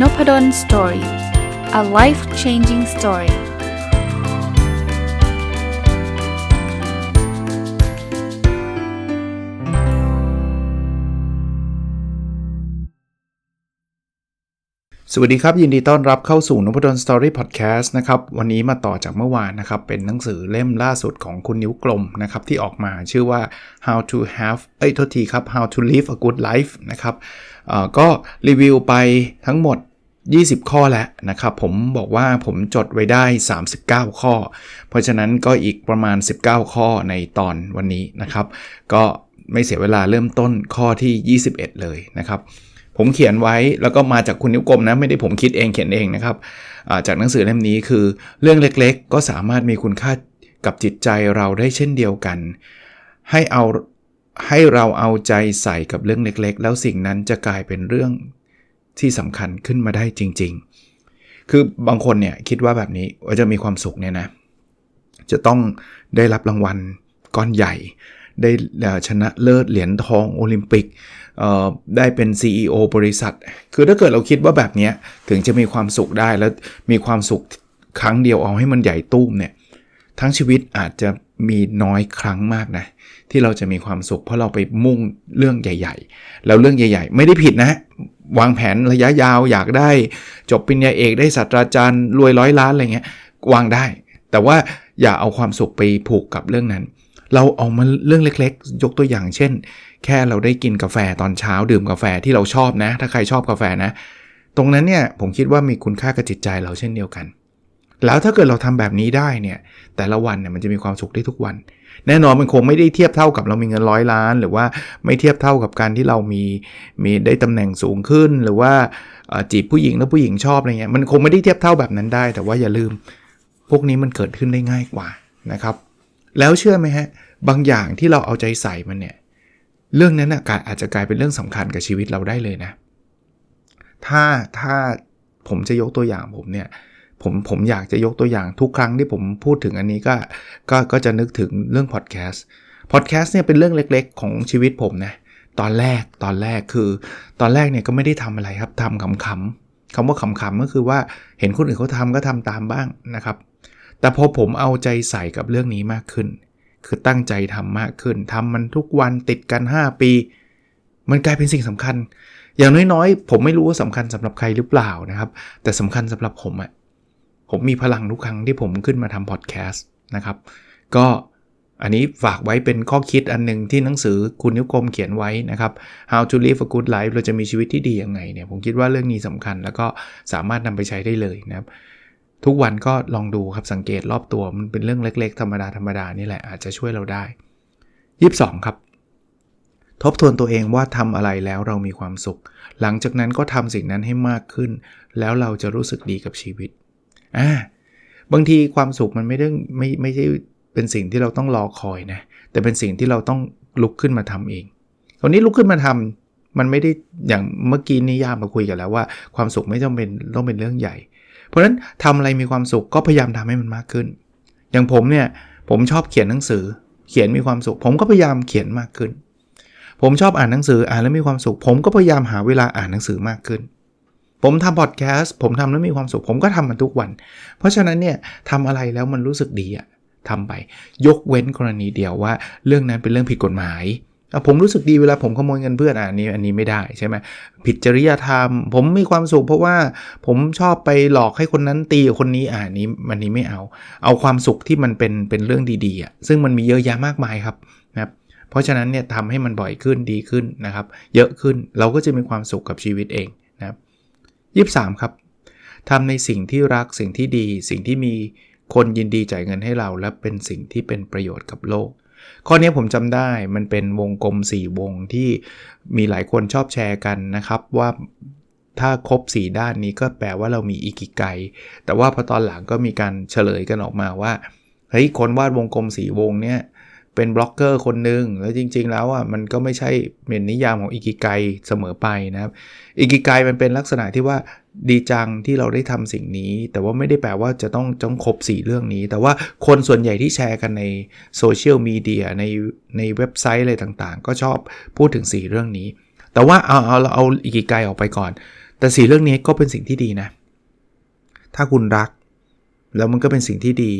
n o p ด d o สตอรี่ a life changing story สวัสดีครับ ยินดีต้อนรับเข้าสู่นพดลสตอรี่พอดแคสต์นะครับ วันนี้มาต่อจากเมื่อวานนะครับ เป็นหนังสือเล่มล่าสุดของคุณนิ้วกลมนะครับ ที่ออกมาชื่อว่า how to have เอ้ยโทษทีครับ how to live a good life นะครับก็รีวิวไปทั้งหมด 20 ข้อแล้วนะครับ ผมบอกว่าผมจดไว้ได้ 39 ข้อ เพราะฉะนั้นก็อีกประมาณ 19 ข้อในตอนวันนี้นะครับ ก็ไม่เสียเวลาเริ่มต้นข้อที่ 21 เลยนะครับผมเขียนไว้แล้วก็มาจากคุณนิ้วกลมนะไม่ได้ผมคิดเองเขียนเองนะครับจากหนังสือเล่มนี้คือเรื่องเล็กๆ ก็สามารถมีคุณค่ากับจิตใจเราได้เช่นเดียวกัน ให้เอาให้เราเอาใจใส่กับเรื่องเล็กๆ แล้วสิ่งนั้นจะกลายเป็นเรื่อง ที่สำคัญขึ้นมาได้จริง ๆ คือบางคนเนี่ยคิดว่าแบบนี้ว่าจะมีความสุขเนี่ยนะ จะต้องได้รับรางวัลก้อนใหญ่ ได้ชนะเลิศเหรียญทองโอลิมปิก ได้เป็น CEO บริษัท คือถ้าเกิดเราคิดว่าแบบนี้ถึงจะมีความสุขได้แล้วมีความสุขครั้งเดียวเอาให้มันใหญ่ตุ้มเนี่ยทั้งชีวิตอาจจะมีน้อยครั้งมากนะ ที่เราจะมีความสุข เพราะเราไปมุ่งเรื่องใหญ่ ๆ แล้วเรื่องใหญ่ ๆ ไม่ได้ผิดนะ วางแผนระยะยาวอยากได้จบปริญญาเอกได้ศาสตราจารย์รวยร้อยล้านอะไรเงี้ยวางได้ แต่ว่าอย่าเอาความสุขไปผูกกับเรื่องนั้น เราเอามาเรื่องเล็กๆ ยกตัวอย่างเช่น แค่เราได้กินกาแฟตอนเช้าดื่มกาแฟที่เราชอบนะ ถ้าใครชอบกาแฟนะ ตรงนั้นเนี่ยผมคิดว่ามีคุณค่ากับจิตใจเราเช่นเดียวกัน แล้วถ้าเกิดเราทำแบบนี้ได้เนี่ยแต่ละวันเนี่ยมันจะมีความสุขได้ทุกวัน แน่นอนมันคงไม่ได้เทียบเท่ากับเรามีเงินร้อยล้าน หรือว่าไม่เทียบเท่ากับการที่เรามีมีได้ตำแหน่งสูงขึ้น หรือว่าจีบผู้หญิงแล้วผู้หญิงชอบอะไรเงี้ยมันคงไม่ได้เทียบเท่าแบบนั้นได้ แต่ว่าอย่าลืม พวกนี้มันเกิดขึ้นได้ง่ายกว่านะครับ แล้วเชื่อไหมฮะบางอย่างที่เราเอาใจใส่มันเนี่ยเรื่องนั้นอาจจะกลายเป็นเรื่องสำคัญกับชีวิตเราได้เลยนะ ถ้าถ้าผมจะยกตัวอย่างผมเนี่ย ผมผมอยากจะยกตัวอย่างทุกครั้งที่ผมพูดถึงอันนี้ก็ก็ก็จะนึกถึงเรื่องพอดแคสต์พอดแคสต์เนี่ยเป็นเรื่องเล็กๆ ของชีวิตผมนะตอนแรกตอนแรกคือ ตอนแรกเนี่ยก็ไม่ได้ทำอะไรครับทำขำๆคำว่าขำๆก็คือว่าเห็นคนอื่นเขาทำก็ทำตามบ้างนะครับ แต่พอผมเอาใจใส่กับเรื่องนี้มากขึ้น คือตั้งใจทำมากขึ้นทำมันทุกวันติดกัน 5 ปี มันกลายเป็นสิ่งสำคัญ อย่างน้อยๆ ผมไม่รู้ว่าสำคัญสำหรับใครหรือเปล่านะครับ แต่สำคัญสำหรับผมอะ ผมมีพลังทุกครั้งที่ผมขึ้นมาทำพอดแคสต์นะครับ ก็อันนี้ฝากไว้เป็นข้อคิดอันหนึ่งที่หนังสือคุณนิวกลมเขียนไว้นะครับ How to live a good life เราจะมีชีวิตที่ดียังไงเนี่ย ผมคิดว่าเรื่องนี้สำคัญ แล้วก็สามารถนำไปใช้ได้เลยนะครับ ทุกวันก็ลองดูครับสังเกตรอบตัวมันเป็นเรื่องเล็ก ๆ ธรรมดาธรรมดานี่แหละอาจจะช่วยเราได้ 22 ครับ ทบทวนตัวเองว่าทำอะไรแล้วเรามีความสุข หลังจากนั้นก็ทำสิ่งนั้นให้มากขึ้น แล้วเราจะรู้สึกดีกับชีวิต อ่าบางทีความสุขมันไม่ได้ไม่ไม่ใช่เป็นสิ่งที่เราต้องรอคอยนะแต่เป็นสิ่งที่เราต้องลุกขึ้นมาทำเองตอนนี้ลุกขึ้นมาทำมันไม่ได้อย่างเมื่อกี้นิยามมาคุยกันแล้วว่าความสุขไม่จำเป็นต้องเป็นเรื่องใหญ่ เพราะฉะนั้นทำอะไรมีความสุขก็พยายามทำให้มันมากขึ้น อย่างผมเนี่ยผมชอบเขียนหนังสือ เขียนมีความสุข ผมก็พยายามเขียนมากขึ้น ผมชอบอ่านหนังสืออ่านแล้วมีความสุข ผมก็พยายามหาเวลาอ่านหนังสือมากขึ้น ผมทำพอดแคสต์ผมทำแล้วมีความสุข ผมก็ทำมันทุกวัน เพราะฉะนั้นเนี่ยทำอะไรแล้วมันรู้สึกดีอะทำไป ยกเว้นกรณีเดียวว่า เรื่องนั้นเป็นเรื่องผิดกฎหมายผมรู้สึกดีเวลาผมขโมยเงินเพื่อนอันนี้อันนี้ไม่ได้ใช่ไหมผิดจริยธรรม ผมมีความสุขเพราะว่าผมชอบไปหลอกให้คนนั้นตีคนนี้อ่านี้มันนี้ไม่เอา เอาความสุขที่มันเป็นเป็นเรื่องดีๆอะซึ่งมันมีเยอะแยะมากมายครับนะครับเพราะฉะนั้นเนี่ยทำให้มันบ่อยขึ้นดีขึ้นนะครับ เยอะขึ้นเราก็จะมีความสุขกับชีวิตเอง 23 ครับทำในสิ่งที่รักสิ่งที่ดี สิ่งที่มีคนยินดีจ่ายเงินให้เรา และเป็นสิ่งที่เป็นประโยชน์กับโลก ข้อนี้ผมจำได้มันเป็นวงกลม 4 วงที่มีหลายคนชอบแชร์กันนะครับว่าถ้าครบ 4 ด้านนี้ก็แปลว่าเรามีอิกิไกแต่ว่าพอตอนหลังก็มีการเฉลยกันออกมาว่าเฮ้ยคนวาดวงกลม4วงเนี่ย เป็นบล็อกเกอร์คนหนึ่งแล้วจริง ๆ แล้วอะมันก็ไม่ใช่เป็นนิยามของอิกิไกเสมอไปนะครับอิกิไกมันเป็นลักษณะที่ว่าดีจังที่เราได้ทำสิ่งนี้ แต่ว่าไม่ได้แปลว่าจะต้องต้องครบ 4 เรื่องนี้ แต่ว่าคนส่วนใหญ่ที่แชร์กันในโซเชียลมีเดียในในเว็บไซต์อะไรต่างๆ ก็ชอบพูดถึง 4 เรื่องนี้ แต่ว่าเอาเอาเราเอาอิกิไกออกไปก่อน แต่สีเรื่องนี้ก็เป็นสิ่งที่ดีนะ ถ้าคุณรัก แล้วมันก็เป็นสิ่งที่ดี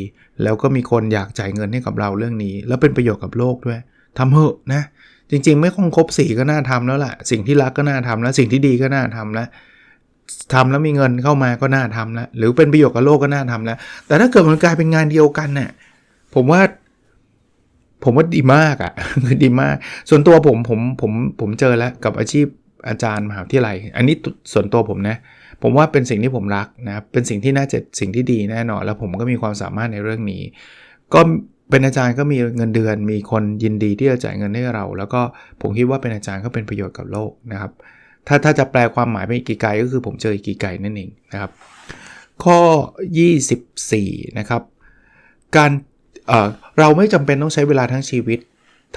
แล้วก็มีคนอยากจ่ายเงินให้กับเราเรื่องนี้ แล้วเป็นประโยชน์กับโลกด้วยทำเถอะนะ จริงๆ ไม่คงครบสีก็น่าทำแล้วแหละสิ่งที่รักก็น่าทำแล้วสิ่งที่ดีก็น่าทำแล้วทำแล้วมีเงินเข้ามาก็น่าทำแล้วหรือเป็นประโยชน์กับโลกก็น่าทำแล้ว แต่ถ้าเกิดมันกลายเป็นงานเดียวกันเนี่ยผมว่าผมว่าดีมากอะ่ะคือดีมาก ส่วนตัวผมผมผมผมเจอแล้วกับอาชีพอาจารย์มหาวิทยาลัย อันนี้ส่วนตัวผมนะ ผมว่าเป็นสิ่งที่ผมรักนะเป็นสิ่งที่น่าจะสิ่งที่ดีแน่นอน แล้วผมก็มีความสามารถในเรื่องนี้ ก็เป็นอาจารย์ก็มีเงินเดือน มีคนยินดีที่จะจ่ายเงินให้เรา แล้วก็ผมคิดว่าเป็นอาจารย์ก็เป็นประโยชน์กับโลกนะครับถ้าถ้าจะแปลความหมายไปอีกกี่ไกก็คือผมเจออีกกี่ไกนั่นเองนะครับ ข้อ 24 นะครับ การเเราไม่จำเป็นต้องใช้เวลาทั้งชีวิต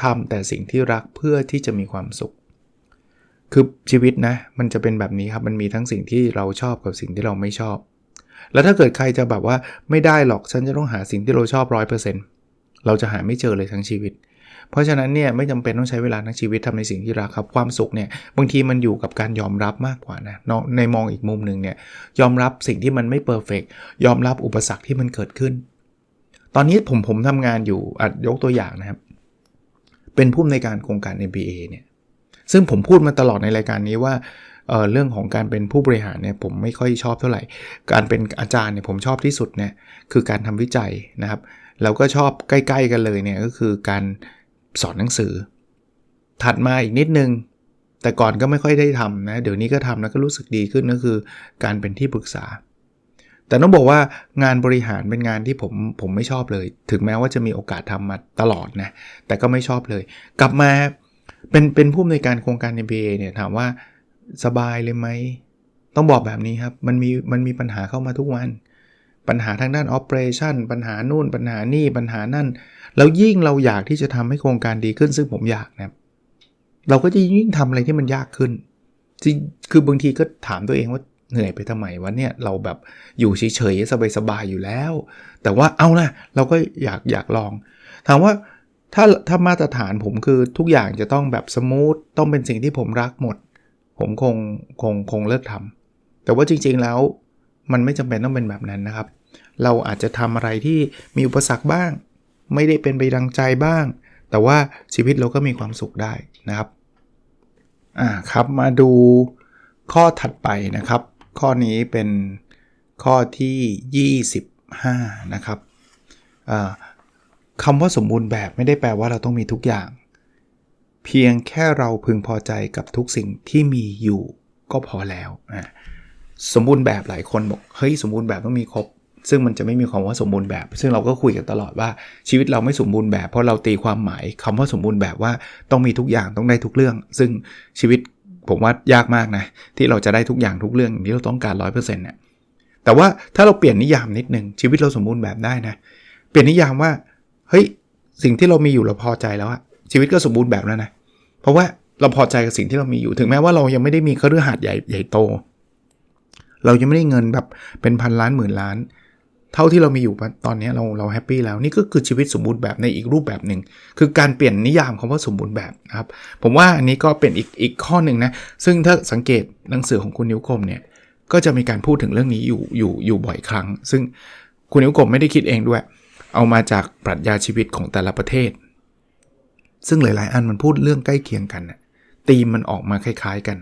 ทำแต่สิ่งที่รักเพื่อที่จะมีความสุข คือชีวิตนะ มันจะเป็นแบบนี้ครับ มันมีทั้งสิ่งที่เราชอบกับสิ่งที่เราไม่ชอบ แล้วถ้าเกิดใครจะแบบว่าไม่ได้หรอกฉันจะต้องหาสิ่งที่เราชอบร้อยเปอร์เซ็นต์เราจะหาไม่เจอเลยทั้งชีวิต เพราะฉะนั้นเนี่ยไม่จำเป็นต้องใช้เวลาทั้งชีวิตทำในสิ่งที่รักครับ ความสุขเนี่ยบางทีมันอยู่กับการยอมรับมากกว่านะในมองอีกมุมหนึ่งเนี่ยยอมรับสิ่งที่มันไม่เพอร์เฟกยอมรับอุปสรรคที่มันเกิดขึ้น ตอนนี้ผมผมทำงานอยู่อัดยกตัวอย่างนะครับ เป็นผู้ในการโครงการ MBA เนี่ย ซึ่งผมพูดมาตลอดในรายการนี้ว่าเเรื่องของการเป็นผู้บริหารเนี่ยผมไม่ค่อยชอบเท่าไหร่ การเป็นอาจารย์เนี่ยผมชอบที่สุดเนี่ยคือการทำวิจัยนะครับ แล้วก็ชอบใกล้ ๆ กันเลยเนี่ยก็คือการสอนหนังสือ ถัดมาอีกนิดนึง แต่ก่อนก็ไม่ค่อยได้ทำนะเดี๋ยวนี้ก็ทำแล้วก็รู้สึกดีขึ้นก็คือการเป็นที่ปรึกษา แต่ต้องบอกว่างานบริหารเป็นงานที่ผมผมไม่ชอบเลย ถึงแม้ว่าจะมีโอกาสทำมาตลอดนะแต่ก็ไม่ชอบเลย กลับมา เป็นเป็นผู้ในวยการโครงการ MBA เนี่ยถามว่าสบายเลยไหม ต้องบอกแบบนี้ครับ มันมีมันมีปัญหาเข้ามาทุกวัน ปัญหาทางด้านออปเปอเรชันปัญหานู่น ปัญหานี่ปัญหานั่น แล้วยิ่งเราอยากที่จะทำให้โครงการดีขึ้นซึ่งผมอยากนะเราก็จะยิ่งทำอะไรที่มันยากขึ้นจริงคือบางทีก็ถามตัวเองว่าเหนื่อยไปทำไมวะเนี่ยเราแบบอยู่เฉยๆสบายๆอยู่แล้ว แต่ว่าเอานะเราก็อยากอยากลอง ถามว่า ถ้าถ้ามาตรฐานผมคือทุกอย่างจะต้องแบบสมูทต้องเป็นสิ่งที่ผมรักหมด ผมคงคงคงเลิกทำแต่ว่าจริงๆแล้วมันไม่จำเป็นต้องเป็นแบบนั้นนะครับ เราอาจจะทำอะไรที่มีอุปสรรคบ้าง ไม่ได้เป็นไปดังใจบ้าง แต่ว่าชีวิตเราก็มีความสุขได้นะครับอ่าครับมาดูข้อถัดไปนะครับ ข้อนี้เป็นข้อที่ 25 นะครับอ่า คำว่าสมบูรณ์แบบไม่ได้แปลว่าเราต้องมีทุกอย่าง เพียงแค่เราพึงพอใจกับทุกสิ่งที่มีอยู่ก็พอแล้วสมบูรณ์แบบหลายคนบอกเฮ้ยสมบูรณ์แบบต้องมีครบ ซึ่งมันจะไม่มีความว่าสมบูรณ์แบบ ซึ่งเราก็คุยกันตลอดว่าชีวิตเราไม่สมบูรณ์แบบเพราะเราตีความหมายคำว่าสมบูรณ์แบบว่าต้องมีทุกอย่างต้องได้ทุกเรื่อง ซึ่งชีวิตผมว่ายากมากนะที่เราจะได้ทุกอย่างทุกเรื่องที่เราต้องการร้อยเปอร์เซ็นต์เนี่ยแต่ว่าถ้าเราเปลี่ยนนิยามนิดนึงชีวิตเราสมบูรณ์แบบได้นะเปลี่ยนนิยามว่า เฮ้ยสิ่งที่เรามีอยู่เราพอใจแล้วอะชีวิตก็สมบูรณ์แบบแล้วนะ เพราะว่าเราพอใจกับสิ่งที่เรามีอยู่ถึงแม้ว่าเรายังไม่ได้มีเครือข่ายใหญ่ใหญ่โต เรายังไม่ได้เงินแบบเป็นพันล้านหมื่นล้าน เท่าที่เรามีอยู่ตอนนี้เราเราแฮปปี้แล้วนี่ก็คือชีวิตสมบูรณ์แบบในอีกรูปแบบหนึ่งคือการเปลี่ยนนิยามคำว่าสมบูรณ์แบบนะครับ ผมว่าอันนี้ก็เป็นอีกอีกข้อหนึ่งนะซึ่งถ้าสังเกตหนังสือของคุณนิ้วคมเนี่ยก็จะมีการพูดถึงเรื่องนี้อยู่อยู่อยู่บ่อยครั้ง ซึ่งคุณนิ้วคมไม่ได้คิดเองด้วยเเอามาจากปรัชญาชีวิตของแต่ละประเทศ ซึ่งหลาย ๆ อันมันพูดเรื่องใกล้เคียงกันตีมมันออกมาคล้าย ๆ กัน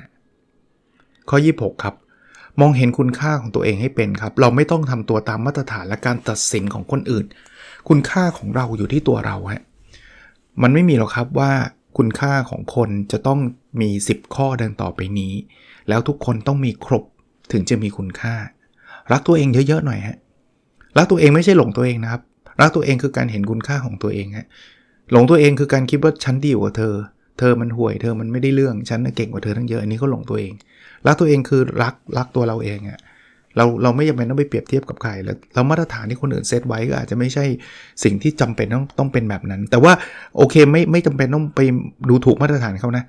ข้อ 26 ครับ มองเห็นคุณค่าของตัวเองให้เป็นครับ เราไม่ต้องทำตัวตามมาตรฐานและการตัดสินของคนอื่น คุณค่าของเราอยู่ที่ตัวเราฮะมันไม่มีหรอกครับว่าคุณค่าของคนจะต้องมี 10 ข้อดังต่อไปนี้ แล้วทุกคนต้องมีครบถึงจะมีคุณค่า รักตัวเองเยอะ ๆ หน่อยฮะรักตัวเองไม่ใช่หลงตัวเองนะครับ รักตัวเองคือการเห็นคุณค่าของตัวเองฮะหลงตัวเองคือการคิดว่าฉันดีกว่าเธอ เธอมันห่วยเธอมันไม่ได้เรื่องฉันเก่งกว่าเธอทั้งเยอะอันนี้ก็หลงตัวเอง รักตัวเองคือรักรักตัวเราเองอะเราเราไม่จำเป็นต้องไปเปรียบเทียบกับใครแล้วเรามาตรฐานที่คนอื่นเซตไว้ก็อาจจะไม่ใช่สิ่งที่จำเป็นต้องต้องเป็นแบบนั้น แต่ว่าโอเคไม่ไม่จำเป็นต้องไปดูถูกมาตรฐานเขานะ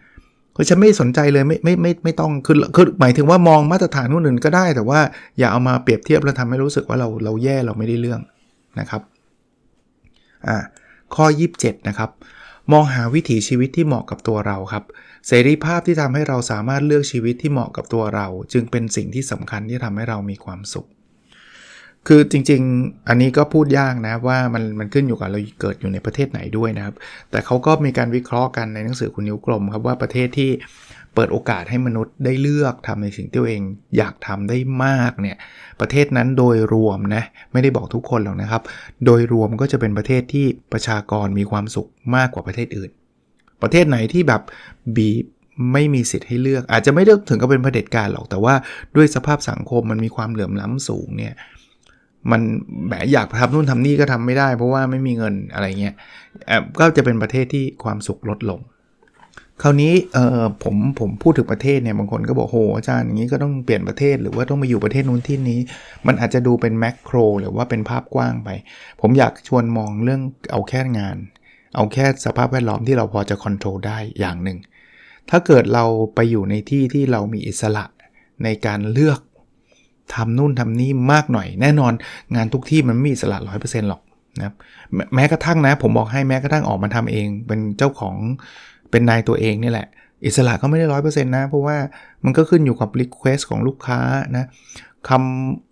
คือฉันไม่สนใจเลยไม่ไม่ไม่ไม่ต้องคือคือหมายถึงว่ามองมาตรฐานคนอื่นก็ได้ แต่ว่าอย่าเอามาเปรียบเทียบแล้วทำให้รู้สึกว่าเราเราแย่เราไม่ได้เรื่องนะครับ อ่าข้อ 27 นะครับ มองหาวิถีชีวิตที่เหมาะกับตัวเราครับ เสรีภาพที่ทำให้เราสามารถเลือกชีวิตที่เหมาะกับตัวเรา จึงเป็นสิ่งที่สำคัญที่ทำให้เรามีความสุข คือจริงๆ อันนี้ก็พูดยากนะว่ามันมันขึ้นอยู่กับเราเกิดอยู่ในประเทศไหนด้วยนะครับ แต่เขาก็มีการวิเคราะห์กันในหนังสือคุณนิ้วกลมครับว่าประเทศที่ เปิดโอกาสให้มนุษย์ได้เลือกทำในสิ่งที่ตัวเองอยากทำได้มากเนี่ยประเทศนั้นโดยรวมนะไม่ได้บอกทุกคนหรอกนะครับ โดยรวมก็จะเป็นประเทศที่ประชากรมีความสุขมากกว่าประเทศอื่น ประเทศไหนที่แบบบีบไม่มีสิทธิ์ให้เลือก อาจจะไม่ได้ถึงกับเป็นเผด็จการหรอกแต่ว่าด้วยสภาพสังคมมันมีความเหลื่อมล้ำสูงเนี่ยมันแหมอยากทำนู่นทำนี่ก็ทำไม่ได้ เพราะว่าไม่มีเงินอะไรเงี้ยก็จะเป็นประเทศที่ความสุขลดลง คราวนี้เออผมผมพูดถึงประเทศเนี่ยบางคนก็บอกโหอาจารย์อย่างนี้ก็ต้องเปลี่ยนประเทศหรือว่าต้องมาอยู่ประเทศนู้นที่นี้ มันอาจจะดูเป็นแมกโรหรือว่าเป็นภาพกว้างไป ผมอยากชวนมองเรื่องเอาแค่งาน เอาแค่สภาพแวดล้อมที่เราพอจะควบคุมได้อย่างหนึ่งถ้าเกิดเราไปอยู่ในที่ที่เรามีอิสระในการเลือกทำนู่นทำนี่มากหน่อย แน่นอนงานทุกที่มันไม่มีอิสระร้อยเปอร์เซ็นต์หรอกนะแม้กระทั่งนะ ผมบอกให้แม้กระทั่งออกมาทำเอง เป็นเจ้าของ เป็นนายตัวเองนี่แหละ อิสระก็ไม่ได้ร้อยเปอร์เซ็นต์นะ เพราะว่ามันก็ขึ้นอยู่กับ request ของลูกค้านะค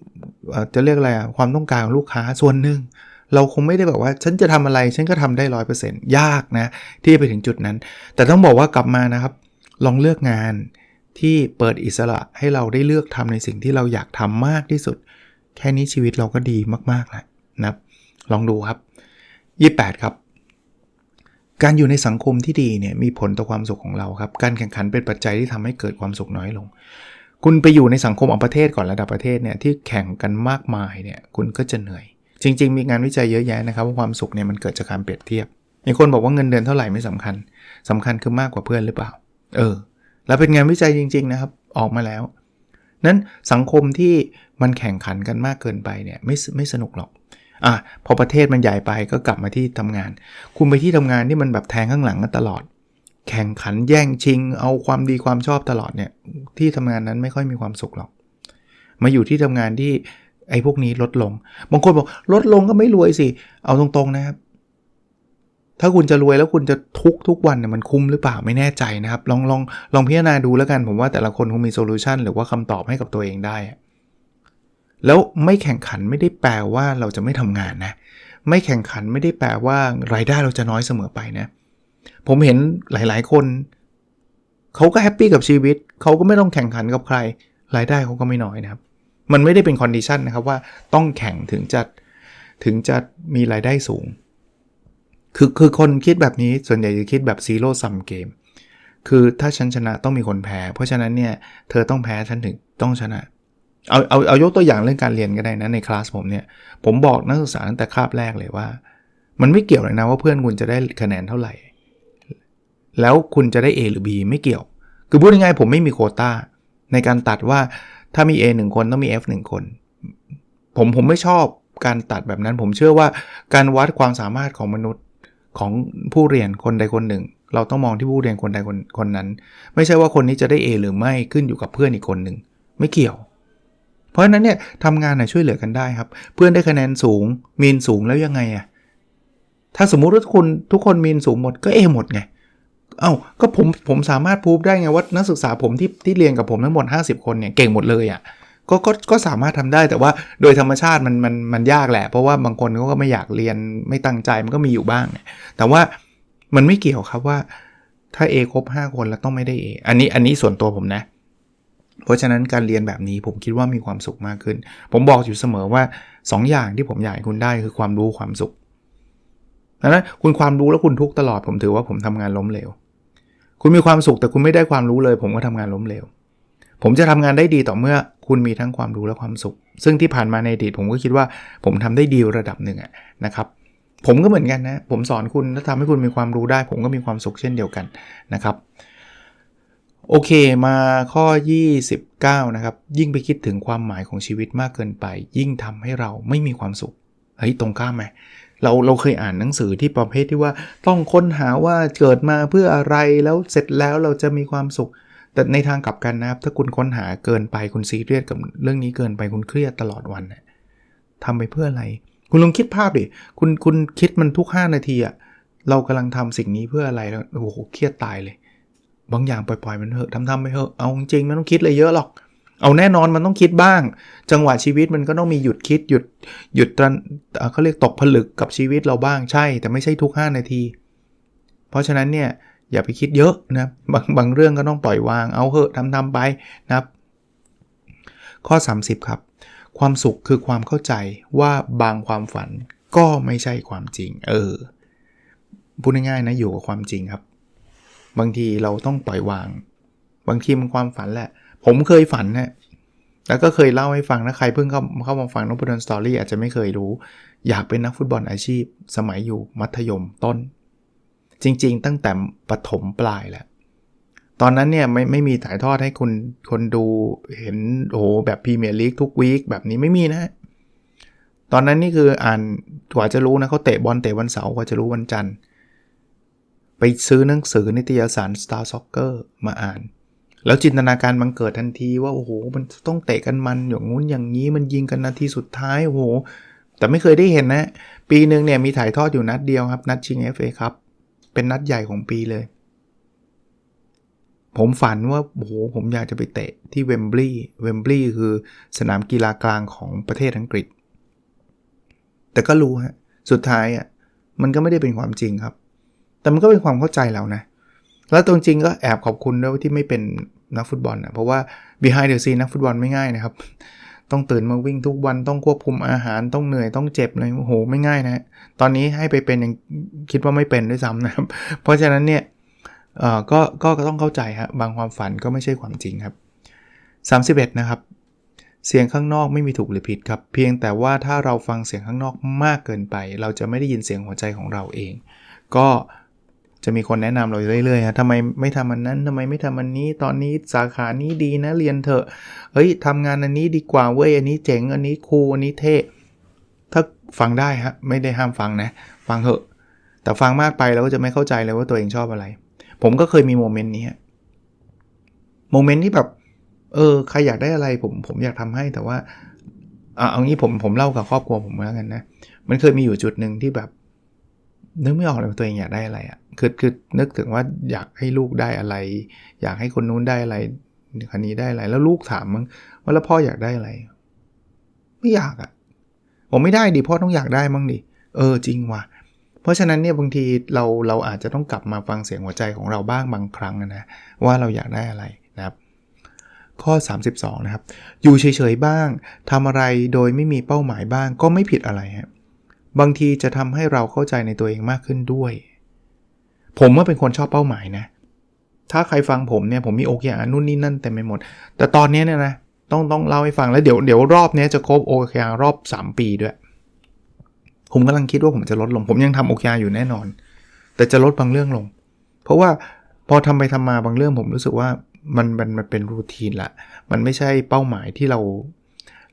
ำจะเรียกอะไรอะความต้องการของลูกค้าส่วนหนึ่งเราคงไม่ได้แบบว่าฉันจะทำอะไรฉันก็ทำได้ร้อยเปอร์เซ็นต์ยากนะ ที่ไปถึงจุดนั้น แต่ต้องบอกว่ากลับมานะครับ ลองเลือกงานที่เปิดอิสระให้เราได้เลือกทำในสิ่งที่เราอยากทำมากที่สุด แค่นี้ชีวิตเราก็ดีมากๆแล้วนะลองดูครับ 28 ครับ การอยู่ในสังคมที่ดีเนี่ยมีผลต่อความสุขของเราครับ การแข่งขันเป็นปัจจัยที่ทำให้เกิดความสุขน้อยลง คุณไปอยู่ในสังคมของประเทศก่อนระดับประเทศเนี่ยที่แข่งกันมากมายเนี่ยคุณก็จะเหนื่อย จริง ๆ มีงานวิจัยเยอะแยะนะครับว่าความสุขเนี่ยมันเกิดจากการเปรียบเทียบมีคนบอกว่าเงินเดือนเท่าไหร่ไม่สำคัญสำคัญคือมากกว่าเพื่อนหรือเปล่า เออ แล้วเป็นงานวิจัยจริง ๆ นะครับ ออกมาแล้ว นั้นสังคมที่มันแข่งขันกันมากเกินไปเนี่ยไม่ไม่สนุกหรอก อะพอประเทศมันใหญ่ไปก็กลับมาที่ทำงาน คุณไปที่ทำงานที่มันแบบแทงข้างหลังกันตลอด แข่งขันแย่งชิง เอาความดีความชอบตลอดเนี่ยที่ทำงานนั้นไม่ค่อยมีความสุขหรอก มาอยู่ที่ทำงานที่ไอ้พวกนี้ลดลง บางคนบอกลดลงก็ไม่รวยสิ เอาตรงๆนะครับ ถ้าคุณจะรวยแล้วคุณจะทุกทุกวันเนี่ยมันคุ้มหรือเปล่าไม่แน่ใจนะครับ ลองลองลองพิจารณาดูแล้วกันผมว่าแต่ละคนคงมีโซลูชันหรือว่าคำตอบให้กับตัวเองได้ แล้วไม่แข่งขันไม่ได้แปลว่าเราจะไม่ทำงานนะ ไม่แข่งขันไม่ได้แปลว่ารายได้เราจะน้อยเสมอไปนะ ผมเห็นหลายๆ คนเขาก็แฮปปี้กับชีวิต เขาก็ไม่ต้องแข่งขันกับใคร รายได้เขาก็ไม่น้อยนะครับ มันไม่ได้เป็นคอนดิชันนะครับว่าต้องแข่งถึงจะถึงจะมีรายได้สูง คือคือคนคิดแบบนี้ส่วนใหญ่จะคิดแบบซีโร่ซัมเกม คือถ้าฉันชนะต้องมีคนแพ้ เพราะฉะนั้นเนี่ยเธอต้องแพ้ฉันถึงต้องชนะ เอาเอาเอายกตัวอย่างเรื่องการเรียนก็ได้นะในคลาสผมเนี่ย ผมบอกนักศึกษาตั้งแต่คาบแรกเลยว่า มันไม่เกี่ยวเลยนะว่าเพื่อนคุณจะได้คะแนนเท่าไหร่ แล้วคุณจะได้ A หรือ B ไม่เกี่ยว คือพูดง่ายๆผมไม่มีโคต้า ในการตัดว่าถ้ามี A 1 คนต้องมี F 1 คน ผมผมไม่ชอบการตัดแบบนั้น ผมเชื่อว่าการวัดความสามารถของมนุษย์ของผู้เรียนคนใดคนหนึ่ง เราต้องมองที่ผู้เรียนคนใดคนคนนั้น ไม่ใช่ว่าคนนี้จะได้ A หรือไม่ขึ้นอยู่กับเพื่อนอีกคนหนึ่งไม่เกี่ยว เพราะฉะนั้นเนี่ยทำงานนะช่วยเหลือกันได้ครับ เพื่อนได้คะแนนสูง มีนสูงแล้วยังไงอะถ้าสมมุติว่าคุณทุกคนมีนสูงหมดก็เอหมดไงเอา้าก็ผมผมสามารถพูดได้ไงว่านักศึกษาผมที่ที่เรียนกับผมทั้งหมด 50 คนเนี่ยเก่งหมดเลยอะ่ะก็ก็ก็สามารถทำได้แต่ว่าโดยธรรมชาติมันมันมันยากแหละ เพราะว่าบางคนเขาก็ไม่อยากเรียนไม่ตั้งใจมันก็มีอยู่บ้าง แต่ว่ามันไม่เกี่ยวครับว่าถ้า A ครบ 5 คนแล้วต้องไม่ได้ A อันนี้อันนี้ส่วนตัวผมนะ เพราะฉะนั้นการเรียนแบบนี้ผมคิดว่ามีความสุขมากขึ้น ผมบอกอยู่เสมอว่า 2ออย่างที่ผมอยากให้คุณได้คือความรู้ความสุขดังนั้นคุณความรู้แล้วคุณทุกตลอด ผมถือว่าผมทำงานล้มเหลว คุณมีความสุขแต่คุณไม่ได้ความรู้เลย ผมก็ทำงานล้มเหลว ผมจะทำงานได้ดีต่อเมื่อ คุณมีทั้งความรู้และความสุข ซึ่งที่ผ่านมาในอดีตผมก็คิดว่า ผมทำได้ดีระดับหนึ่งนะครับ ผมก็เหมือนกันนะ ผมสอนคุณแล้วทำให้คุณมีความรู้ได้ ผมก็มีความสุขเช่นเดียวกันนะครับ โอเคมาข้อ 29 นะครับ ยิ่งไปคิดถึงความหมายของชีวิตมากเกินไป ยิ่งทำให้เราไม่มีความสุขเฮ้ยตรงข้ามไหมเราเราเคยอ่านหนังสือที่ประเภทที่ว่าต้องค้นหาว่าเกิดมาเพื่ออะไรแล้วเสร็จแล้วเราจะมีความสุข แต่ในทางกลับกันนะครับ ถ้าคุณค้นหาเกินไปคุณซีเรียสกับเรื่องนี้เกินไปคุณเครียดตลอดวันทำไปเพื่ออะไร คุณลองคิดภาพดิคุณคุณคิดมันทุก 5 นาทีอะเรากำลังทำสิ่งนี้เพื่ออะไรแล้วโอ้โหเครียดตายเลย บางอย่างปล่อยๆมันเถอะทำทำไปเถอะเอาจริงๆไม่ต้องคิดเลยเยอะหรอก เอาแน่นอนมันต้องคิดบ้าง จังหวะชีวิตมันก็ต้องมีหยุดคิดหยุดหยุดตอนเขาเรียกตกผลึกกับชีวิตเราบ้างใช่ แต่ไม่ใช่ทุก 5 นาที เพราะฉะนั้นเนี่ยอย่าไปคิดเยอะนะบางบางเรื่องก็ต้องปล่อยวางเอาเถอะทำทำไปนะครับ ข้อ 30 ครับ ความสุขคือความเข้าใจว่าบางความฝันก็ไม่ใช่ความจริง เออพูดง่ายๆนะอยู่กับความจริงครับ บางทีเราต้องปล่อยวาง บางทีมันความฝันแหละ ผมเคยฝันนะแล้วก็เคยเล่าให้ฟังนะใครเพิ่งเข้าเข้ามาฟังนพดลสตอรี่อาจจะไม่เคยรู้ อยากเป็นนักฟุตบอลอาชีพ สมัยอยู่มัธยมต้น จริง ๆ ตั้งแต่ปฐมปลายแหละตอนนั้นเนี่ยไม่ไม่มีถ่ายทอดให้คนคนดูเห็นโอ้แบบพรีเมียร์ลีกทุกวีคแบบนี้ไม่มีนะตอนนั้นนี่คืออ่านกว่าจะรู้นะเขาเตะบอลเตะวันเสาร์กว่าจะรู้วันจันทร์ ไปซื้อหนังสือนิตยสาร Star Soccer มาอ่าน แล้วจินตนาการมันเกิดทันทีว่า โอ้โห มันต้องเตะกันมันอย่างงู้นอย่างนี้มันยิงกันนาทีสุดท้าย โอ้โห แต่ไม่เคยได้เห็นนะ ปีหนึ่งเนี่ยมีถ่ายทอดอยู่นัดเดียวครับ นัดชิง FA ครับ เป็นนัดใหญ่ของปีเลย ผมฝันว่า โอ้โห ผมอยากจะไปเตะที่เวมบลีย์เวมบลีย์คือสนามกีฬากลางของประเทศอังกฤษ แต่ก็รู้ฮะสุดท้ายอะมันก็ไม่ได้เป็นความจริงครับ แต่มันก็เป็นความเข้าใจเรานะ แล้วตรงจริงก็แอบขอบคุณด้วยที่ไม่เป็นนักฟุตบอลนะเพราะว่า behind the scene นักฟุตบอลไม่ง่ายนะครับ ต้องตื่นมาวิ่งทุกวันต้องควบคุมอาหารต้องเหนื่อยต้องเจ็บเลยโอ้โหไม่ง่ายนะตอนนี้ให้ไปเป็นยังคิดว่าไม่เป็นด้วยซ้ำนะครับ เพราะฉะนั้นเนี่ยเอ่อก็ก็ต้องเข้าใจฮะบางความฝันก็ไม่ใช่ความจริงครับ 31 นะครับ เสียงข้างนอกไม่มีถูกหรือผิดครับ เพียงแต่ว่าถ้าเราฟังเสียงข้างนอกมากเกินไป เราจะไม่ได้ยินเสียงหัวใจของเราเอง ก็ จะมีคนแนะนำเราเรื่อยๆฮะทำไมไม่ทำอันนั้นทำไมไม่ทำอันนี้ ตอนนี้สาขานี้ดีนะเรียนเถอะเฮ้ยทำงานอันนี้ดีกว่าเว้ยอันนี้เจ๋งอันนี้คูลอันนี้เท่ถ้าฟังได้ฮะไม่ได้ห้ามฟังนะ ฟังเถอะ แต่ฟังมากไปเราก็จะไม่เข้าใจเลยว่าตัวเองชอบอะไร ผมก็เคยมีโมเมนต์นี้โมเมนต์ที่แบบเออใครอยากได้อะไรผมผมอยากทำให้แต่ว่าเอางี้ผมผมเล่ากับครอบครัวผมแล้วกันนะ มันเคยมีอยู่จุดหนึ่งที่แบบ นึกไม่ออกเลยว่าตัวเองอยากได้อะไรอะ่ะคือคือนึกถึงว่าอยากให้ลูกได้อะไร อยากให้คนนู้นได้อะไรคนนี้ได้อะไร แล้วลูกถามมึงว่าแล้วพ่ออยากได้อะไร ไม่อยากอะ่ะผมไม่ได้ดิพ่อต้องอยากได้มั้งดิเออจริงว่ะเพราะฉะนั้นเนี่ยบางทีเราเราอาจจะต้องกลับมาฟังเสียงหัวใจของเราบ้างบางครั้งนะว่าเราอยากได้อะไรนะครับ ข้อ 32 นะครับ อยู่เฉยๆบ้างทำอะไรโดยไม่มีเป้าหมายบ้างก็ไม่ผิดอะไรฮะ บางทีจะทำให้เราเข้าใจในตัวเองมากขึ้นด้วย ผมเมื่อเป็นคนชอบเป้าหมายนะ ถ้าใครฟังผมเนี่ยผมมีโอเคอานู่นนี่นั่นเต็มไปหมด แต่ตอนนี้เนี่ยนะต้องต้องเล่าให้ฟังแล้วเดี๋ยวเดี๋ยวรอบนี้จะครบโอเคอารอบ 3 ปีด้วย ผมกำลังคิดว่าผมจะลดลง ผมยังทำโอเคอยู่แน่นอน แต่จะลดบางเรื่องลง เพราะว่าพอทำไปทำมาบางเรื่องผมรู้สึกว่ามันมันมันเป็นรูทีนละ มันไม่ใช่เป้าหมายที่เรา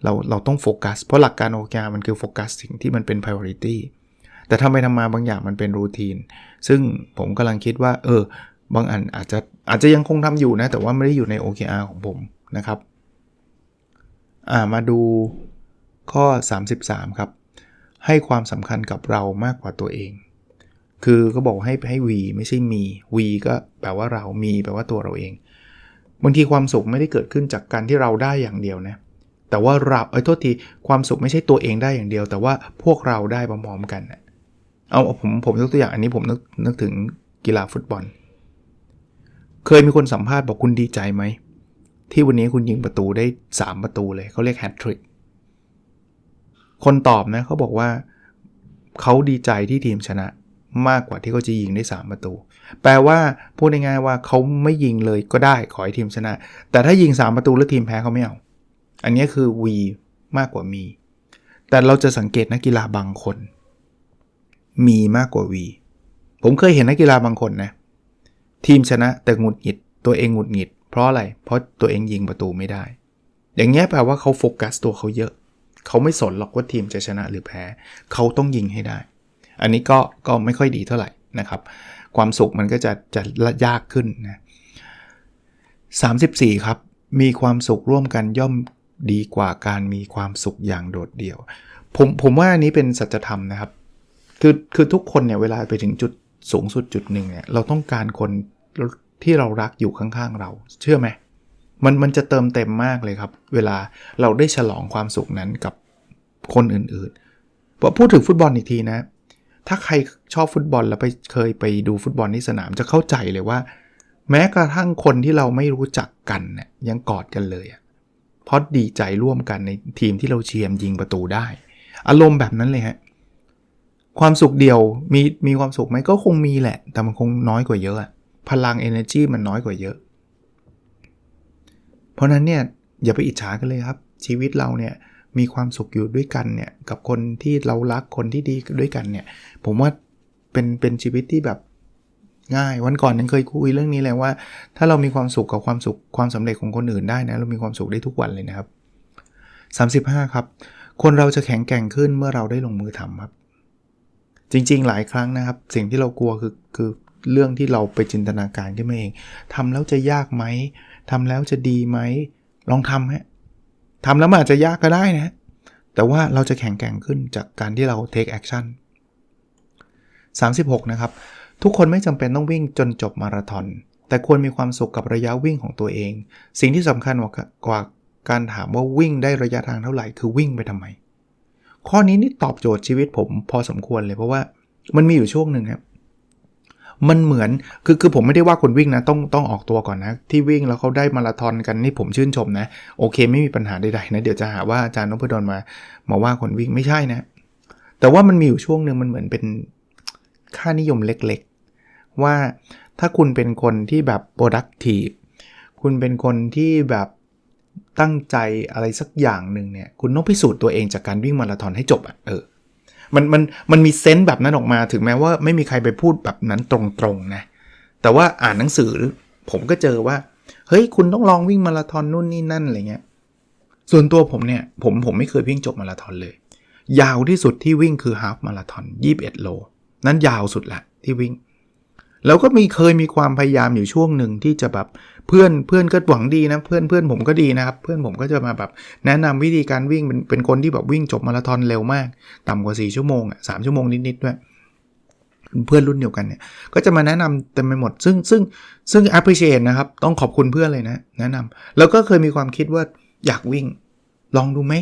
เราเราต้องโฟกัส เพราะหลักการโอเคมันคือโฟกัสสิ่งที่มันเป็น priority แต่ทำไปทำมาบางอย่างมันเป็นรูทีน ซึ่งผมกำลังคิดว่า เออ บางอันอาจจะอาจจะยังคงทำอยู่นะ แต่ว่าไม่ได้อยู่ใน OKR ของผมนะครับ อ่ามาดูข้อ 33 ครับ ให้ความสำคัญกับเรามากกว่าตัวเอง คือก็บอกให้ให้วีไม่ใช่มีวีก็แปลว่าเรามีแปลว่าตัวเราเอง บางทีความสุขไม่ได้เกิดขึ้นจากการที่เราได้อย่างเดียวนะ แต่ว่าเราไอ้โทษทีความสุขไม่ใช่ตัวเองได้อย่างเดียว แต่ว่าพวกเราได้พร้อมๆกันเอาผมผมยกตัวอย่างอันนี้ผมนึกนึกถึงกีฬาฟุตบอล เคยมีคนสัมภาษณ์บอกคุณดีใจไหม ที่วันนี้คุณยิงประตูได้ 3 ประตูเลยเขาเรียกแฮตทริกคนตอบนะเขาบอกว่าเขาดีใจที่ทีมชนะมากกว่าที่เขาจะยิงได้ 3 ประตู แปลว่าพูดง่ายๆว่าเขาไม่ยิงเลยก็ได้ขอให้ทีมชนะ แต่ถ้ายิง 3 ประตูแล้วทีมแพ้เขาไม่เอา อันนี้คือ V มากกว่ามี แต่เราจะสังเกตนักกีฬาบางคน มีมากกว่า V ผมเคยเห็นนักกีฬาบางคนนะ ทีมชนะแต่หงุดหงิด ตัวเองหงุดหงิด เพราะอะไร เพราะตัวเองยิงประตูไม่ได้ อย่างเงี้ยแปลว่าเขาโฟกัสตัวเขาเยอะ เขาไม่สนหรอกว่าทีมจะชนะหรือแพ้ เขาต้องยิงให้ได้ อันนี้ก็ก็ไม่ค่อยดีเท่าไหร่นะครับ ความสุขมันก็จะจะยากขึ้นนะ34 ครับ มีความสุขร่วมกันย่อม ดีกว่าการมีความสุขอย่างโดดเดี่ยว ผมผมว่าอันนี้เป็นสัจธรรมนะครับ คือคือทุกคนเนี่ยเวลาไปถึงจุดสูงสุดจุดหนึ่งเนี่ยเราต้องการคนที่เรารักอยู่ข้างๆเรา เชื่อไหมมันมันจะเติมเต็มมากเลยครับ เวลาเราได้ฉลองความสุขนั้นกับคนอื่นๆพอพูดถึงฟุตบอลอีกทีนะ ถ้าใครชอบฟุตบอลแล้วไปเคยไปดูฟุตบอลที่สนามจะเข้าใจเลยว่า แม้กระทั่งคนที่เราไม่รู้จักกันเนี่ยยังกอดกันเลยอะ เพราะดีใจร่วมกันในทีมที่เราเชียร์ยิงประตูได้ อารมณ์แบบนั้นเลยฮะความสุขเดียวมีมีความสุขไหมก็คงมีแหละ แต่มันคงน้อยกว่าเยอะอะพลัง energy มันน้อยกว่าเยอะ เพราะนั้นเนี่ยอย่าไปอิจฉากันเลยครับ ชีวิตเราเนี่ยมีความสุขอยู่ด้วยกันเนี่ยกับคนที่เรารักคนที่ดีด้วยกันเนี่ย ผมว่าเป็นเป็นชีวิตที่แบบ ง่าย วันก่อนยังเคยคุยเรื่องนี้เลยว่า ถ้าเรามีความสุขกับความสุขความสำเร็จของคนอื่นได้นะเรามีความสุขได้ทุกวันเลยนะครับ 35 ครับ คนเราจะแข็งแกร่งขึ้นเมื่อเราได้ลงมือทำครับ จริง ๆ หลายครั้งนะครับ สิ่งที่เรากลัวคือคือเรื่องที่เราไปจินตนาการขึ้นมาเองทำแล้วจะยากไหมทำแล้วจะดีไหมลองทำฮะทำแล้วมันอาจจะยากก็ได้นะ แต่ว่าเราจะแข็งแกร่งขึ้นจากการที่เรา take action 36 นะครับ ทุกคนไม่จำเป็นต้องวิ่งจนจบมาราธอน แต่ควรมีความสุขกับระยะวิ่งของตัวเอง สิ่งที่สำคัญกว่าการถามว่าวิ่งได้ระยะทางเท่าไหร่คือวิ่งไปทำไม ข้อนี้นี่ตอบโจทย์ชีวิตผมพอสมควรเลยเพราะว่ามันมีอยู่ช่วงหนึ่งครับ มันเหมือนคือคือผมไม่ได้ว่าคนวิ่งนะต้องต้องออกตัวก่อนนะ ที่วิ่งแล้วเขาได้มาราธอนกันนี่ผมชื่นชมนะ โอเค ไม่มีปัญหาใดๆนะ เดี๋ยวจะหาว่าอาจารย์นพดลมา มาว่าคนวิ่งไม่ใช่นะ แต่ว่ามันมีอยู่ช่วงหนึ่งมันเหมือนเป็นค่านิยมเล็ก ว่าถ้าคุณเป็นคนที่แบบ productive คุณเป็นคนที่แบบตั้งใจอะไรสักอย่างหนึ่งเนี่ย คุณต้องพิสูจน์ตัวเองจากการวิ่งมาราธอนให้จบอะ่ะเออมันมันมันมีเซนต์แบบนั้นออกมาถึงแม้ว่าไม่มีใครไปพูดแบบนั้นตรงๆนะแต่ว่าอ่านหนังสือผมก็เจอว่า เฮ้ย คุณต้องลองวิ่งมาราธอนนู่นนี่นั่นอะไรเงี้ยส่วนตัวผมเนี่ย ผมผมไม่เคยวิ่งจบมาราธอนเลย ยาวที่สุดที่วิ่งคือฮาฟมาราธอน21 โล นั้นยาวสุดแหละที่วิ่ง แล้วก็มีเคยมีความพยายามอยู่ช่วงหนึ่งที่จะแบบเพื่อนเพื่อนก็หวังดีนะเพื่อนเพื่อนผมก็ดีนะครับ เพื่อนผมก็จะมาแบบแนะนำวิธีการวิ่งเป็นเป็นคนที่แบบวิ่งจบมาราธอนเร็วมาก ต่ำกว่า 4 ชั่วโมงอะสชั่วโมงนิดๆด้วยเพื่อนรุ่นเดียวกันเนี่ยก็จะมาแนะนำเต็มไปหมด ซึ่งซึ่งซึ่ง appreciate นะครับ ต้องขอบคุณเพื่อนเลยนะ แนะนำแล้วก็เคยมีความคิดว่าอยากวิ่ง ลองดูไหม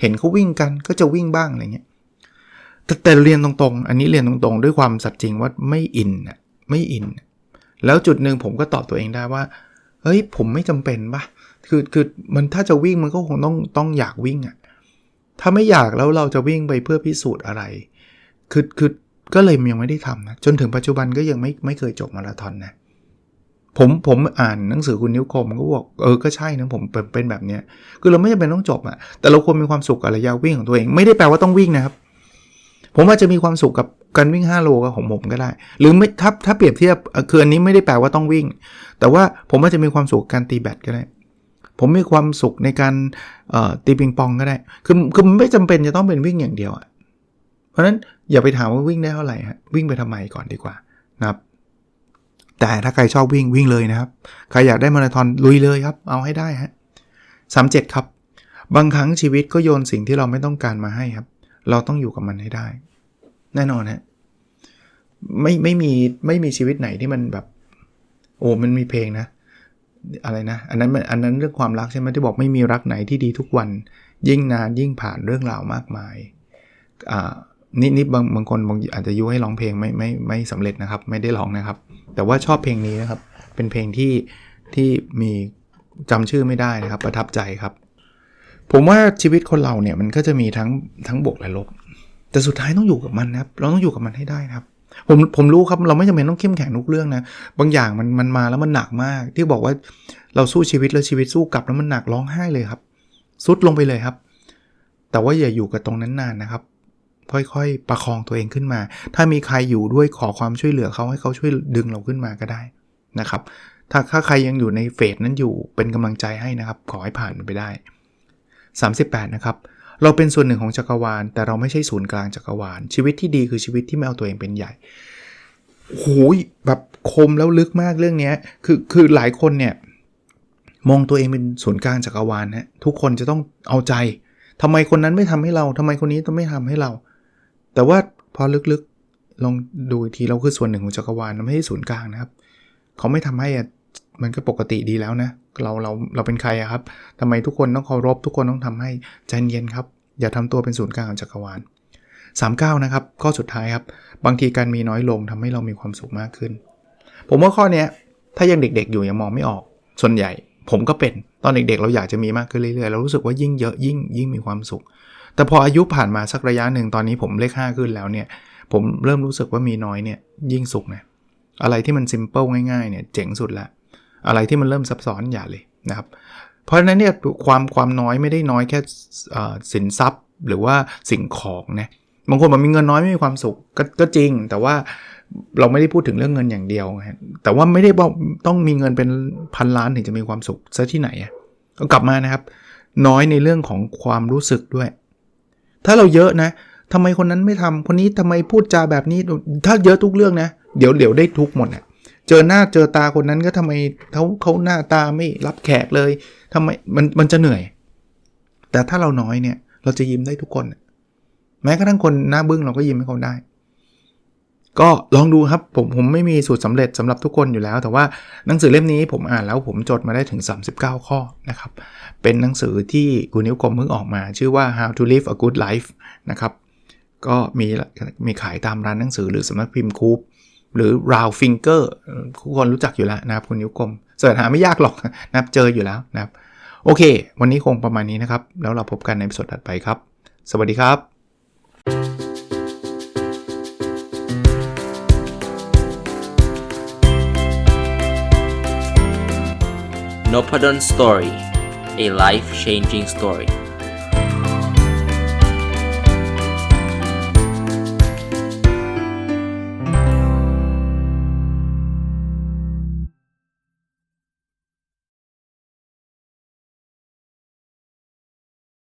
เห็นเขาวิ่งกันก็จะวิ่งบ้างอะไรเงี้ยแต่แต่เรียนตรงๆ อันนี้เรียนตรงๆ ด้วยความสัตย์จริงว่าไม่อินอะ ไม่อิน แล้วจุดหนึ่งผมก็ตอบตัวเองได้ว่าเฮ้ยผมไม่จำเป็นปะคือคือมันถ้าจะวิ่งมันก็คงต้องต้องอยากวิ่งอะ่ะถ้าไม่อยากแล้วเราจะวิ่งไปเพื่อพิสูจน์อะไร คือคือก็เลยยังไม่ได้ทำนะ จนถึงปัจจุบันก็ยังไม่ไม่เคยจบมาราธอนนะ ผมผมอ่านหนังสือคุณนิ้วคมก็บอกเออก็ใช่นะผมเป็นเป็นแบบเนี้ย คือเราไม่จำเป็นต้องจบอะแต่เราควรมีความสุขกับระยะวิ่งของตัวเอง ไม่ได้แปลว่าต้องวิ่งนะครับ ผมอาจจะมีความสุขกับ การวิ่ง 5 โลของผมก็ได้ หรือไม่ถ้าถ้าเปรียบเทียบคืออันนี้ไม่ได้แปลว่าต้องวิ่ง แต่ว่าผมอาจจะมีความสุขการตีแบดก็ได้ ผมมีความสุขในการตีปิงปองก็ได้ คือคือไม่จำเป็นจะต้องเป็นวิ่งอย่างเดียวอะเพราะฉะนั้นอย่าไปถามว่าวิ่งได้เท่าไหร่ฮะวิ่งไปทำไมก่อนดีกว่านะครับ แต่ถ้าใครชอบวิ่งวิ่งเลยนะครับ ใครอยากได้มาราธอนลุยเลยครับ เอาให้ได้ฮะสามเจ็ดครับ บางครั้งชีวิตก็โยนสิ่งที่เราไม่ต้องการมาให้ครับ เราต้องอยู่กับมันให้ได้ แน่นอนฮะไม่ไม่มีไม่มีชีวิตไหนที่มันแบบ โอ้มันมีเพลงนะ อะไรนะ อันนั้นอันนั้นเรื่องความรักใช่ไหมที่บอกไม่มีรักไหนที่ดีทุกวัน ยิ่งนานยิ่งผ่านเรื่องราวมากมายอ่านี่นี่บางบางคนบางอาจจะยุให้ร้องเพลงไม่ไม่ไม่สำเร็จนะครับ ไม่ได้ร้องนะครับ แต่ว่าชอบเพลงนี้นะครับ เป็นเพลงที่ที่มีจำชื่อไม่ได้นะครับ ประทับใจครับ ผมว่าชีวิตคนเราเนี่ยมันก็จะมีทั้งทั้งบวกและลบ แต่สุดท้ายต้องอยู่กับมันนะครับ เราต้องอยู่กับมันให้ได้ครับ ผมผมรู้ครับเราไม่จำเป็นต้องเข้มแข็งทุกเรื่องนะ บางอย่างมันมันมาแล้วมันหนักมาก ที่บอกว่าเราสู้ชีวิตแล้วชีวิตสู้กลับแล้วมันหนักร้องไห้เลยครับ สุดลงไปเลยครับ แต่ว่าอย่าอยู่กับตรงนั้นนานนะครับ ค่อยๆ ประคองตัวเองขึ้นมา ถ้ามีใครอยู่ด้วยขอความช่วยเหลือเขาให้เขาช่วยดึงเราขึ้นมาก็ได้นะครับ ถ้าถ้าใครยังอยู่ในเฟสนั้นอยู่เป็นกำลังใจให้นะครับ ขอให้ผ่านไปได้ 38 นะครับ เราเป็นส่วนหนึ่งของจักรวาล แต่เราไม่ใช่ศูนย์กลางจักรวาล ชีวิตที่ดีคือชีวิตที่ไม่เอาตัวเองเป็นใหญ่โหยแบบคมแล้วลึกมากเรื่องนี้คือคือหลายคนเนี่ยมองตัวเองเป็นศูนย์กลางจักรวาลนะทุกคนจะต้องเอาใจทำไมคนนั้นไม่ทำให้เราทำไมคนนี้ต้องไม่ทำให้เรา แต่ว่าพอลึกๆลองดูอีกทีเราคือส่วนหนึ่งของจักรวาลเราไม่ใช่ศูนย์กลางนะครับ เขาไม่ทำให้อะ มันก็ปกติดีแล้วนะ เราเราเราเป็นใครอะครับทำไมทุกคนต้องเคารพ ทุกคนต้องทำให้ใจเย็นครับ อย่าทำตัวเป็นศูนย์กลางของจักรวาล39 นะครับ ข้อสุดท้ายครับ บางทีการมีน้อยลงทำให้เรามีความสุขมากขึ้น ผมว่าข้อเนี้ยถ้ายังเด็กๆ อยู่ยังมองไม่ออก ส่วนใหญ่ ผมก็เป็นตอนเด็กๆ เราอยากจะมีมากขึ้นเรื่อยๆเรารู้สึกว่ายิ่งเยอะยิ่งยิ่งมีความสุข แต่พออายุผ่านมาสักระยะหนึ่งตอนนี้ผมเลข 5 ขึ้นแล้วเนี่ย ผมเริ่มรู้สึกว่ามีน้อยเนี่ยยิ่งสุขนะอะไรที่มันซิมเปิลง่ายๆเนี่ยเจ๋งสุดละ อะไรที่มันเริ่มซับซ้อนอย่าเลยนะครับ เพราะฉะนั้นเนี่ยความความน้อยไม่ได้น้อยแค่สินทรัพย์ หรือว่าสิ่งของนะบางคนบอกมีเงินน้อยไม่มีความสุขกก็จริง แต่ว่าเราไม่ได้พูดถึงเรื่องเงินอย่างเดียวนะแต่ว่าไม่ได้บอกต้องมีเงินเป็นพันล้านถึงจะมีความสุขซะที่ไหนอะก็กลับมานะครับ น้อยในเรื่องของความรู้สึกด้วย ถ้าเราเยอะนะทำไมคนนั้นไม่ทำคนนี้ทำไมพูดจาแบบนี้ ถ้าเยอะทุกเรื่องนะ เดี๋ยวเดี๋ยวได้ทุกหมดอะ จอหน้าเจอตาคนนั้นก็ทำไมเขาเขาหน้าตาไม่รับแขกเลยทำไมมันมันจะเหนื่อย แต่ถ้าเราน้อยเนี่ย เราจะยิ้มได้ทุกคน แม้กระทั่งคนหน้าบึ้งเราก็ยิ้มให้เขาได้ ก็ลองดูครับผมผมไม่มีสูตรสำเร็จสำหรับทุกคนอยู่แล้ว แต่ว่าหนังสือเล่มนี้ผมอ่านแล้วผมจดมาได้ถึง 39 ข้อนะครับ เป็นหนังสือที่คุณนิ้วกลมเพิ่งออกมา ชื่อว่า how to live a good life นะครับ ก็มีมีขายตามร้านหนังสือหรือสำนักพิมพ์คูป หรือ round finger ทุกคนรู้จักอยู่แล้วนะครับคุณนิ้วกลมเสิร์ชหาไม่ยากหรอกนะครับเจออยู่แล้วนะครับ โอเค วันนี้คงประมาณนี้นะครับ แล้วเราพบกันในสดถัดไปครับ สวัสดีครับ n o p a d o n Story a life changing story